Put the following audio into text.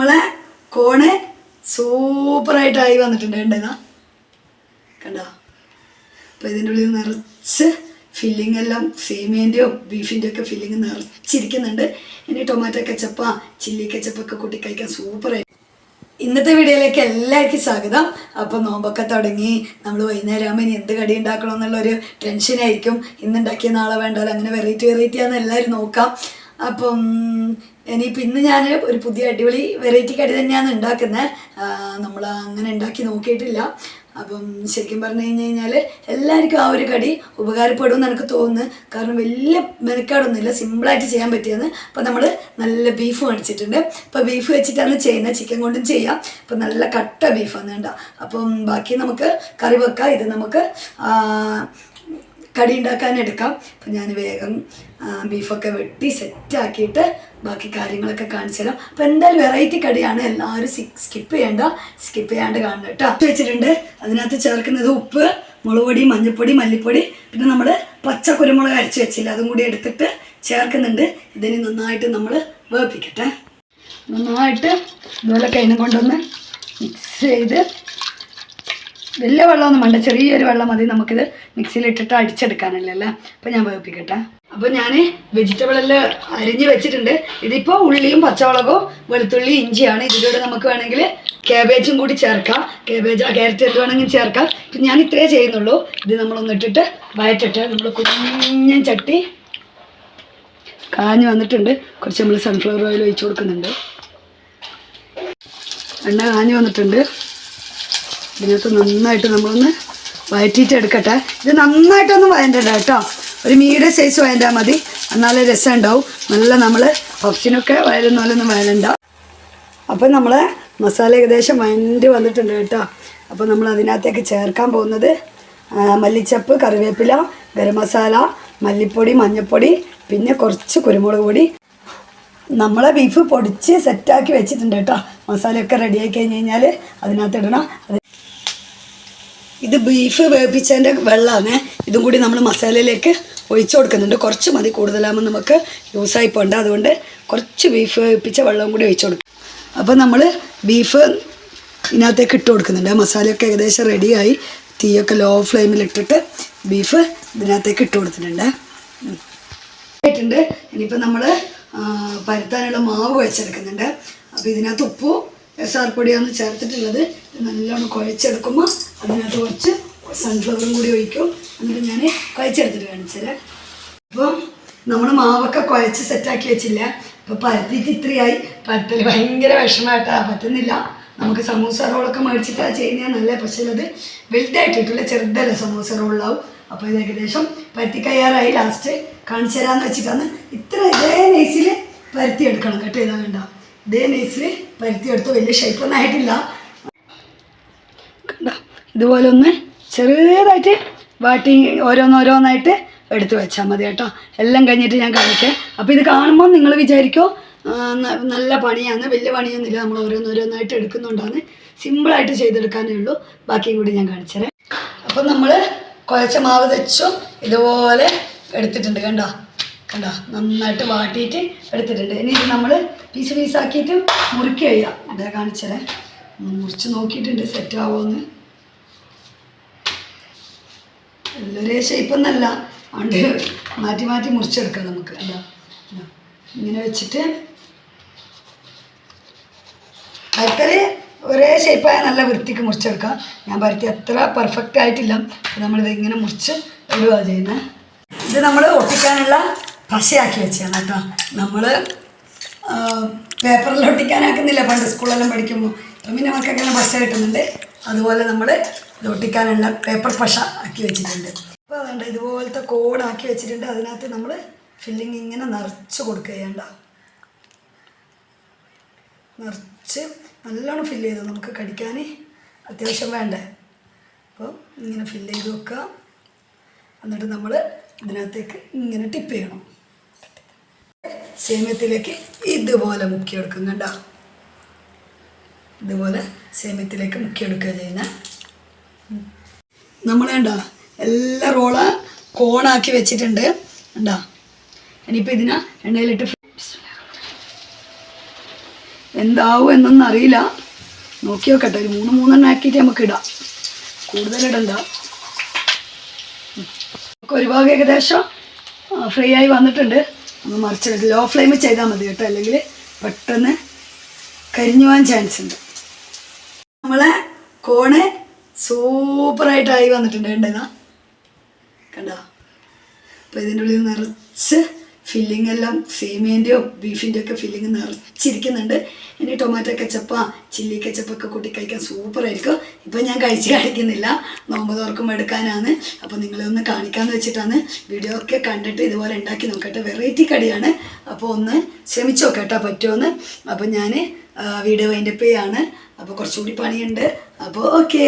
നമ്മളെ കോണ് സൂപ്പറായിട്ടായി വന്നിട്ടുണ്ട്. കണ്ടതാ കണ്ടോ? അപ്പോൾ ഇതിന്റെ ഉള്ളിൽ നിറച്ച് ഫില്ലിംഗ് എല്ലാം സേമിയന്റെയോ ബീഫിന്റെയോ ഒക്കെ ഫില്ലിംഗ് നിറച്ചിരിക്കുന്നുണ്ട്. ഇനി ടൊമാറ്റോ കെച്ചപ്പ ചില്ലി കെച്ചപ്പൊക്കെ കൂട്ടി കഴിക്കാൻ സൂപ്പറായി. ഇന്നത്തെ വീഡിയോയിലേക്ക് എല്ലാവർക്കും സ്വാഗതം. അപ്പോൾ നോമ്പൊക്കെ തുടങ്ങി. നമ്മൾ വൈകുന്നേരം ആകുമ്പോൾ ഇനി എന്ത് കടി ഉണ്ടാക്കണം എന്നുള്ളൊരു ടെൻഷനായിരിക്കും ഇന്നുണ്ടാക്കിയ നാളെ വേണ്ടല്ലോ അങ്ങനെ വെറൈറ്റി വെറൈറ്റി ആണെന്ന് എല്ലാവരും നോക്കാം. അപ്പം ഇനിയിപ്പോൾ ഇന്ന് ഞാൻ ഒരു പുതിയ അടിപൊളി വെറൈറ്റി കടി തന്നെയാണ് ഉണ്ടാക്കുന്നത്. നമ്മൾ അങ്ങനെ ഉണ്ടാക്കി നോക്കിയിട്ടില്ല. അപ്പം ശരിക്കും പറഞ്ഞു കഴിഞ്ഞ് കഴിഞ്ഞാൽ എല്ലാവർക്കും ആ ഒരു കടി ഉപകാരപ്പെടുമെന്ന് എനിക്ക് തോന്നുന്നു. കാരണം വലിയ മെനക്കാടൊന്നുമില്ല സിമ്പിളായിട്ട് ചെയ്യാൻ പറ്റിയെന്ന്. അപ്പം നമ്മൾ നല്ല ബീഫ് മേടിച്ചിട്ടുണ്ട്. അപ്പോൾ ബീഫ് വെച്ചിട്ടാണ് ചെയ്യുന്നത്. ചിക്കൻ കൊണ്ടും ചെയ്യാം. അപ്പം നല്ല കട്ട ബീഫാണ് വേണ്ട അപ്പം ബാക്കി നമുക്ക് കറി വെക്കാം. ഇത് നമുക്ക് കടി ഉണ്ടാക്കാൻ എടുക്കാം അപ്പം ഞാൻ വേഗം ബീഫൊക്കെ വെട്ടി സെറ്റാക്കിയിട്ട് ബാക്കി കാര്യങ്ങളൊക്കെ കാണിച്ചു തരാം. അപ്പം എന്തായാലും വെറൈറ്റി കടിയാണ്. എല്ലാവരും സ്കിപ്പ് ചെയ്യേണ്ട. സ്കിപ്പ് ചെയ്യാണ്ട് കാണണം കേട്ടോ. വെച്ചിട്ടുണ്ട്. അതിനകത്ത് ചേർക്കുന്നത് ഉപ്പ് മുളക് പൊടി മഞ്ഞൾപ്പൊടി മല്ലിപ്പൊടി പിന്നെ നമ്മൾ പച്ച കുരുമുളക് അരച്ച് വെച്ചില്ല അതും കൂടി എടുത്തിട്ട് ചേർക്കുന്നുണ്ട്. ഇതിന് നന്നായിട്ട് നമ്മൾ വേപ്പിക്കട്ടെ നന്നായിട്ട് ഇതുപോലെ കൈനം കൊണ്ടൊന്ന് മിക്സ് ചെയ്ത് വലിയ വെള്ളമൊന്നും വേണ്ട ചെറിയൊരു വെള്ളം മതി നമുക്കിത് മിക്സിയിലിട്ടിട്ട് അടിച്ചെടുക്കാനല്ലേ അല്ലേ? അപ്പം ഞാൻ വേപ്പിക്കട്ടെ അപ്പോൾ ഞാൻ വെജിറ്റബിൾ എല്ലാം അരിഞ്ഞ് വെച്ചിട്ടുണ്ട്. ഇതിപ്പോൾ ഉള്ളിയും പച്ചമുളകും വെളുത്തുള്ളി ഇഞ്ചിയാണ്. ഇതിലൂടെ നമുക്ക് വേണമെങ്കിൽ കാബേജും കൂടി ചേർക്കാം. കാബേജ് ക്യാരറ്റ് എന്ത് വേണമെങ്കിൽ ചേർക്കാം. ഇപ്പം ഞാൻ ഇത്രേ ചെയ്യുന്നുള്ളൂ. ഇത് നമ്മളൊന്നിട്ടിട്ട് വയറ്റിട്ട് നമ്മൾ കുഞ്ഞൻ ചട്ടി കാഞ്ഞ് വന്നിട്ടുണ്ട്. കുറച്ച് നമ്മൾ സൺഫ്ലവർ ഓയിൽ ഒഴിച്ച് കൊടുക്കുന്നുണ്ട്. എണ്ണ കാഞ്ഞ് വന്നിട്ടുണ്ട്. ഇതിനകത്ത് നന്നായിട്ട് നമ്മളൊന്ന് വയറ്റിയിട്ട് എടുക്കട്ടെ. ഇത് നന്നായിട്ടൊന്ന് വയന്റെ കേട്ടോ. ഒരു മീഡിയം സൈസ് വയന്റാൽ മതി. എന്നാലേ രസം ഉണ്ടാവും നല്ല നമ്മൾ പഫ്സിനൊക്കെ വയലുന്ന പോലെ വയലണ്ട അപ്പം നമ്മൾ മസാല ഏകദേശം വയന്റ് വന്നിട്ടുണ്ട് കേട്ടോ. അപ്പോൾ നമ്മൾ അതിനകത്തേക്ക് ചേർക്കാൻ പോകുന്നത് മല്ലിച്ചപ്പ് കറിവേപ്പില ഗരം മസാല മല്ലിപ്പൊടി മഞ്ഞൾപ്പൊടി പിന്നെ കുറച്ച് കുരുമുളക് പൊടി. നമ്മളെ ബീഫ് പൊടിച്ച് സെറ്റാക്കി വെച്ചിട്ടുണ്ട് കേട്ടോ. മസാലയൊക്കെ റെഡിയാക്കി കഴിഞ്ഞ് കഴിഞ്ഞാൽ അതിനകത്ത് ഇടണം. ഇത് ബീഫ് വേവിച്ചതിന്റെ വെള്ളമാണ് ഇതും കൂടി നമ്മൾ മസാലയിലേക്ക് ഒഴിച്ചു കൊടുക്കുന്നുണ്ട്. കുറച്ച് മതി കൂടുതലാകുമ്പോൾ നമുക്ക് യൂസായി പോകണ്ട അതുകൊണ്ട് കുറച്ച് ബീഫ് വേവിപ്പിച്ച വെള്ളവും കൂടി ഒഴിച്ചു കൊടുക്കും. അപ്പോൾ നമ്മൾ ബീഫ് ഇതിനകത്തേക്ക് ഇട്ട് കൊടുക്കുന്നുണ്ട്. മസാലയൊക്കെ ഏകദേശം റെഡിയായി തീയൊക്കെ ലോ ഫ്ലെയിമിലിട്ടിട്ട് ബീഫ് ഇതിനകത്തേക്ക് ഇട്ട് കൊടുത്തിട്ടുണ്ട്. ആയിട്ടുണ്ട് ഇനിയിപ്പോൾ നമ്മൾ പരത്താനുള്ള മാവ് വെച്ചെടുക്കുന്നുണ്ട് അപ്പോൾ ഇതിനകത്ത് ഉപ്പും എസാർ പൊടിയാണ് ചേർത്തിട്ടുള്ളത് നല്ലോണം കുഴച്ചെടുക്കുമ്പോൾ അതിനകത്ത് കുറച്ച് സൺഫ്ലവറും കൂടി ഒഴിക്കും. എന്നിട്ട് ഞാൻ കുഴച്ചെടുത്തിട്ട് കാണിച്ചുതരാം അപ്പോൾ നമ്മൾ മാവൊക്കെ കുഴച്ച് സെറ്റാക്കി വെച്ചില്ല. ഇപ്പം പരത്തിയിട്ട് ഇത്രയായി. പരത്തൽ ഭയങ്കര വിഷമമായിട്ടാ പറ്റുന്നില്ല. നമുക്ക് സമൂസ റോളൊക്കെ മേടിച്ചിട്ടാണ് ചെയ്യുന്നത് നല്ല പക്ഷേ അത് വലുതായിട്ടിട്ടില്ല ചെറുതല്ല സമൂസ റോളാവും അപ്പോൾ ഇത് ഏകദേശം പരത്തി കയ്യാറായി ലാസ്റ്റ് കാണിച്ചു തരാമെന്ന് വെച്ചിട്ടാണ് ഇത്ര ഇതേ നൈസിൽ പരത്തി എടുക്കണം കേട്ടോ ഇതാ വേണ്ട ഇതേ നൈസിൽ പരുത്തിയെടുത്ത് വലിയ ഷേപ്പൊന്നും ഇതുപോലെ ഒന്ന് ചെറുതായിട്ട് വാട്ടി ഓരോന്നോരോന്നായിട്ട് എടുത്തു വെച്ചാൽ മതി കേട്ടോ. എല്ലാം കഴിഞ്ഞിട്ട് ഞാൻ കാണിക്കാം. അപ്പോൾ ഇത് കാണുമ്പോൾ നിങ്ങൾ വിചാരിക്കോ നല്ല പണിയാണ് വലിയ പണിയൊന്നുമില്ല. നമ്മൾ ഓരോന്നോരോന്നായിട്ട് എടുക്കുന്നുണ്ടാണ്. സിമ്പിളായിട്ട് ചെയ്തെടുക്കാനേ ഉള്ളൂ. ബാക്കിയും കൂടി ഞാൻ കാണിച്ചുതരാം അപ്പം നമ്മൾ കുഴച്ച മാവ് തെച്ചും ഇതുപോലെ എടുത്തിട്ടുണ്ട് കണ്ടോ? കണ്ടോ നന്നായിട്ട് വാട്ടിയിട്ട് എടുത്തിട്ടുണ്ട്. ഇനി ഇത് നമ്മൾ പീസ് പീസാക്കിയിട്ട് മുറുക്കി കഴിയാം ഇതാ കാണിച്ചതേ. മുറിച്ച് നോക്കിയിട്ടുണ്ട് സെറ്റ് ആവുമെന്ന് എല്ലാവരേ ഷേപ്പൊന്നല്ല അതുകൊണ്ട് മാറ്റി മാറ്റി മുറിച്ചെടുക്കാം നമുക്ക്. അല്ല. ഇങ്ങനെ വെച്ചിട്ട് പരത്തൽ ഒരേ ഷേപ്പായ നല്ല വൃത്തിക്ക് മുറിച്ചെടുക്കാം. ഞാൻ പരത്തി അത്ര പെർഫെക്റ്റ് ആയിട്ടില്ല. നമ്മളിത് ഇങ്ങനെ മുറിച്ച് ഇടുക ചെയ്യുന്നത് ഇത് നമ്മൾ ഒട്ടിക്കാനുള്ള പശയാക്കി വെച്ചാണ് കേട്ടോ. നമ്മൾ പേപ്പറിൽ ഒട്ടിക്കാനാക്കുന്നില്ല. പണ്ട് സ്കൂളെല്ലാം പഠിക്കുമ്പോൾ പിന്നെ അങ്ങനെ പശ കിട്ടുന്നുണ്ട്. അതുപോലെ നമ്മൾ ഒട്ടിക്കാനുള്ള പേപ്പർ പശ ആക്കി വെച്ചിട്ടുണ്ട്. അപ്പോൾ അതുകൊണ്ട് ഇതുപോലത്തെ കോഡാക്കി വെച്ചിട്ടുണ്ട്. അതിനകത്ത് നമ്മൾ ഫില്ലിങ് ഇങ്ങനെ നിറച്ച് കൊടുക്കുകയുണ്ട നിറച്ച് നല്ലോണം ഫില്ല് ചെയ്തു. നമുക്ക് കടിക്കാൻ അത്യാവശ്യം വേണ്ടേ. അപ്പോൾ ഇങ്ങനെ ഫില്ല് ചെയ്ത് വെക്കുക എന്നിട്ട് നമ്മൾ ഇതിനകത്തേക്ക് ഇങ്ങനെ ടിപ്പ് ചെയ്യണം. സേമ്യത്തിലേക്ക് ഇതുപോലെ മുക്കിയെടുക്കും കേട്ടോ ഇതുപോലെ സേമ്യത്തിലേക്ക് മുക്കിയെടുക്കുക ചെയ്യുന്ന. നമ്മൾ കണ്ടോ? എല്ലാ റോള കോണാക്കി വെച്ചിട്ടുണ്ട്. കണ്ട? ഇനിയിപ്പോൾ ഇതിനെ എണ്ണയിലിട്ട് എന്താവും എന്നൊന്നും അറിയില്ല. നോക്കി നോക്കട്ടെ ഒരു മൂന്ന് മൂന്നെണ്ണം ആക്കിയിട്ട് നമുക്ക് ഇടാം. കൂടുതൽ ഇടണ്ട. ഒരു ഭാഗം ഏകദേശം ഫ്രീ ആയി വന്നിട്ടുണ്ട്. ഒന്ന് മറിച്ചിട്ട് ലോ ഫ്ലെയിമിൽ ചെയ്താൽ മതി കേട്ടോ. അല്ലെങ്കിൽ പെട്ടെന്ന് കരിഞ്ഞു പോകാൻ ചാൻസ് ഉണ്ട്. നമ്മളെ കോണ് സൂപ്പറായിട്ടായി വന്നിട്ടുണ്ട് കണ്ടതാ കണ്ടോ? അപ്പോൾ ഇതിന്റെ ഉള്ളിൽ നിറച്ച് ഫില്ലിംഗ് എല്ലാം സേമിയന്റെയോ ബീഫിന്റെ ഒക്കെ ഫില്ലിംഗ് നിറച്ചിരിക്കുന്നുണ്ട്. ഇനി ടൊമാറ്റോ കെച്ചപ്പ ചില്ലി കെച്ചപ്പൊക്കെ കൂട്ടി കഴിക്കാൻ സൂപ്പറായിരിക്കും ഇപ്പം ഞാൻ കഴിച്ച് കാണിക്കുന്നില്ല. നോമ്പ് തുറക്കുമ്പോൾ എടുക്കാനാണ്. അപ്പോൾ നിങ്ങളൊന്ന് കാണിക്കാമെന്ന് വെച്ചിട്ടാണ് വീഡിയോ ഒക്കെ കണ്ടിട്ട് ഇതുപോലെ ഉണ്ടാക്കി നോക്കട്ടെ. വെറൈറ്റി കടിയാണ്. അപ്പോൾ ഒന്ന് ശ്രമിച്ചു നോക്കട്ടെ പറ്റുമെന്ന്? അപ്പോൾ ഞാൻ വീഡിയോ വൈൻഡപ്പ് ചെയ്യാണ്. അപ്പോൾ കുറച്ചുകൂടി പണിയുണ്ട്. അപ്പോൾ ഓക്കേ